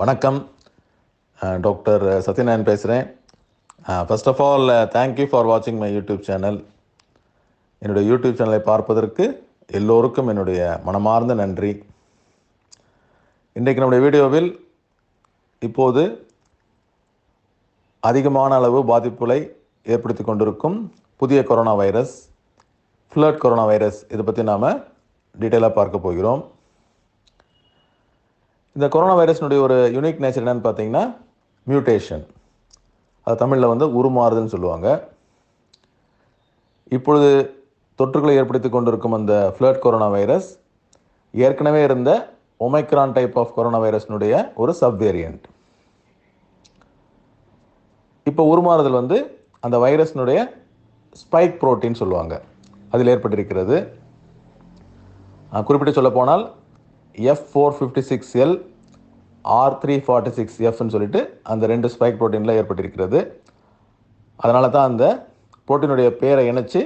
வணக்கம். டாக்டர் சத்யநாயன் பேசுகிறேன் first of all thank you for வாட்சிங் மை யூடியூப் சேனல் என்னுடைய யூடியூப் சேனலை பார்ப்பதற்கு எல்லோருக்கும் என்னுடைய மனமார்ந்த நன்றி. இன்றைக்கு நம்முடைய வீடியோவில் இப்போது அதிகமான அளவு பாதிப்புகளை ஏற்படுத்தி கொண்டிருக்கும் புதிய corona virus flirt corona virus இதை பற்றி நாம் டீட்டெயிலாக பார்க்க போகிறோம். இந்த கொரோனா வைரஸ்னுடைய ஒரு யூனிக் நேச்சர் என்னென்னு பார்த்தீங்கன்னா மியூட்டேஷன் அது தமிழில் வந்து உருமாறுதுன்னு சொல்லுவாங்க. இப்பொழுது தொற்றுகளை ஏற்படுத்தி கொண்டிருக்கும் அந்த ஃப்ளட் கொரோனா வைரஸ் ஏற்கனவே இருந்த ஒமைக்ரான் டைப் ஆஃப் கொரோனா வைரஸ்னுடைய ஒரு சப்வேரியண்ட் இப்போ உருமாறுதல் வந்து அந்த வைரஸ்னுடைய ஸ்பைக் புரோட்டீன் சொல்லுவாங்க. அதில் ஏற்பட்டிருக்கிறது. குறிப்பிட்டு சொல்லப்போனால் F four fifty six L R three forty six எஃப்னு சொல்லிட்டு அந்த ரெண்டு ஸ்பைக் ப்ரோட்டீனில் ஏற்பட்டிருக்கிறது. அதனால தான் அந்த புரோட்டீனுடைய பேரை இணைச்சி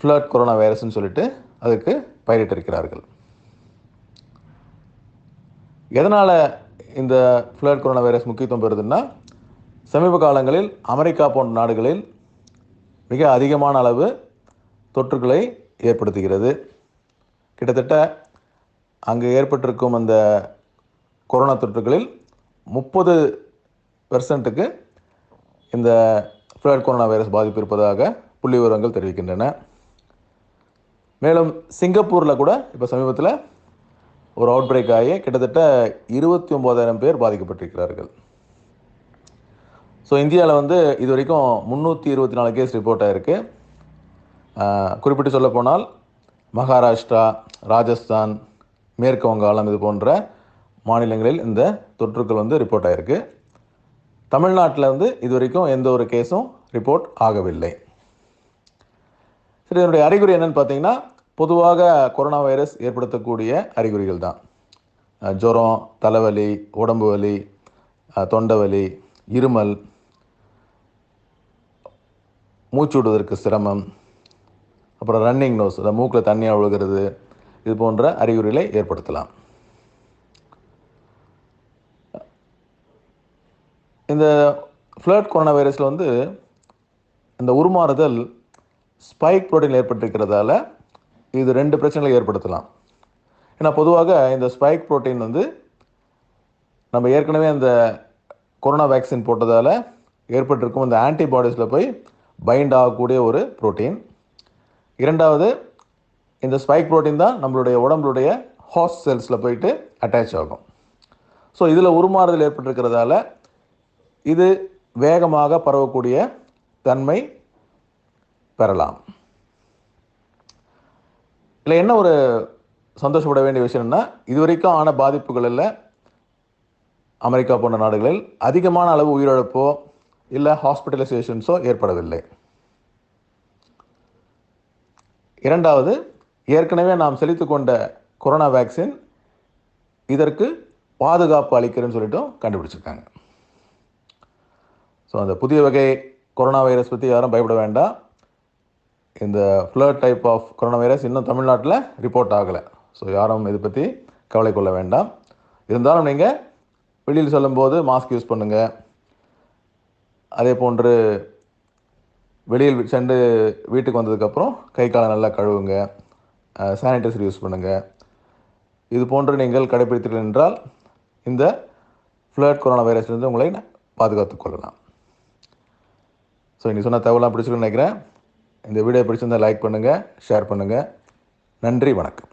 ஃப்ளட் கொரோனா வைரஸ்னு சொல்லிட்டு அதுக்கு பயிரிட்டிருக்கிறார்கள். எதனால் இந்த ஃப்ளட் கொரோனா வைரஸ் முக்கியத்துவம் பெறுதுன்னா சமீப காலங்களில் அமெரிக்கா போன்ற நாடுகளில் மிக அதிகமான அளவு தொற்றுகளை ஏற்படுத்துகிறது. கிட்டத்தட்ட அங்கு ஏற்பட்டிருக்கும் அந்த கொரோனா தொற்றுகளில் முப்பது பெர்சன்ட்டுக்கு இந்த ஃப்ளட் கொரோனா வைரஸ் பாதிப்பு இருப்பதாக புள்ளி விவரங்கள் தெரிவிக்கின்றன. மேலும் சிங்கப்பூரில் கூட இப்போ சமீபத்தில் ஒரு அவுட் பிரேக் ஆகி கிட்டத்தட்ட இருபத்தி ஒம்போதாயிரம் பேர் பாதிக்கப்பட்டிருக்கிறார்கள். ஸோ இந்தியாவில் வந்து இது வரைக்கும் முந்நூற்றி இருபத்தி நாலு கேஸ் ரிப்போர்ட் ஆகிருக்கு குறிப்பிட்டு சொல்லப்போனால் மகாராஷ்டிரா ராஜஸ்தான் மேற்கு வங்காளம் இது போன்ற மாநிலங்களில் இந்த தொற்றுக்கள் வந்து ரிப்போர்ட் ஆகிருக்கு தமிழ்நாட்டில் வந்து இது வரைக்கும் எந்த ஒரு கேஸும் ரிப்போர்ட் ஆகவில்லை. சரி இதனுடைய அறிகுறி என்னென்னு பார்த்தீங்கன்னா பொதுவாக கொரோனா வைரஸ் ஏற்படுத்தக்கூடிய அறிகுறிகள் தான். ஜுரம் தலைவலி உடம்பு வலி தொண்டை வலி இருமல் மூச்சு விடுவதற்கு சிரமம் அப்புறம் ரன்னிங் நோஸ் மூக்கில் தண்ணியாக ஒழுகிறது இது போன்ற அறிகுறிகளை ஏற்படுத்தலாம். இந்த ஃப்ளட் கொரோனா வைரஸில் வந்து இந்த உருமாறுதல் ஸ்பைக் புரோட்டீன் ஏற்பட்டிருக்கிறதால இது ரெண்டு பிரச்சனைகளை ஏற்படுத்தலாம். ஏன்னா பொதுவாக இந்த ஸ்பைக் ப்ரோட்டீன் வந்து நம்ம ஏற்கனவே அந்த கொரோனா வேக்சின் போட்டதால் ஏற்பட்டிருக்கும் இந்த ஆன்டிபாடிஸில் போய் பைண்ட் ஆகக்கூடிய ஒரு புரோட்டீன் இரண்டாவது இந்த ஸ்பைக் புரோட்டீன் தான் நம்மளுடைய உடம்புடைய ஹாஸ்ட் செல்ஸில் போயிட்டு அட்டாச் ஆகும். ஸோ இதில் உருமாறுதல் ஏற்பட்டிருக்கிறதால இது வேகமாக பரவக்கூடிய தன்மை பெறலாம். இல்லை என்ன ஒரு சந்தோஷப்பட வேண்டிய விஷயம்னா இது வரைக்கும் ஆன பாதிப்புகளில் அமெரிக்கா போன்ற நாடுகளில் அதிகமான அளவு உயிரிழப்போ இல்லை ஹாஸ்பிட்டலைசேஷன்ஸோ ஏற்படவில்லை. இரண்டாவது ஏற்கனவே நாம் செலுத்தி கொண்ட கொரோனா வேக்சின் இதற்கு பாதுகாப்பு அளிக்கிறேன்னு சொல்லிட்டும் கண்டுபிடிச்சிருக்காங்க. ஸோ அந்த புதிய வகை கொரோனா வைரஸ் பற்றி யாரும் பயப்பட வேண்டாம். இந்த flirt type of corona virus இன்னும் தமிழ்நாட்டில் ரிப்போர்ட் ஆகலை. ஸோ யாரும் இதை பற்றி கவலை கொள்ள வேண்டாம். இருந்தாலும் நீங்கள் வெளியில் செல்லும்போது மாஸ்க் யூஸ் பண்ணுங்கள் அதே போன்று வெளியில் சென்று வீட்டுக்கு வந்ததுக்கப்புறம் கை காலை நல்லா கழுவுங்க. சானிடைசர் யூஸ் பண்ணுங்கள் இது போன்று நீங்கள் கடைபிடித்தீர்கள் என்றால் இந்த ஃப்ளட் கொரோனா வைரஸ்லேருந்து உங்களை பாதுகாத்துக் கொள்ளலாம். ஸோ இன்றைக்கி சொன்ன தகவலாம் பிடிச்சிருக்குன்னு நினைக்கிறேன். இந்த வீடியோ பிடிச்சிருந்தால் லைக் பண்ணுங்கள் ஷேர் பண்ணுங்கள் நன்றி வணக்கம்.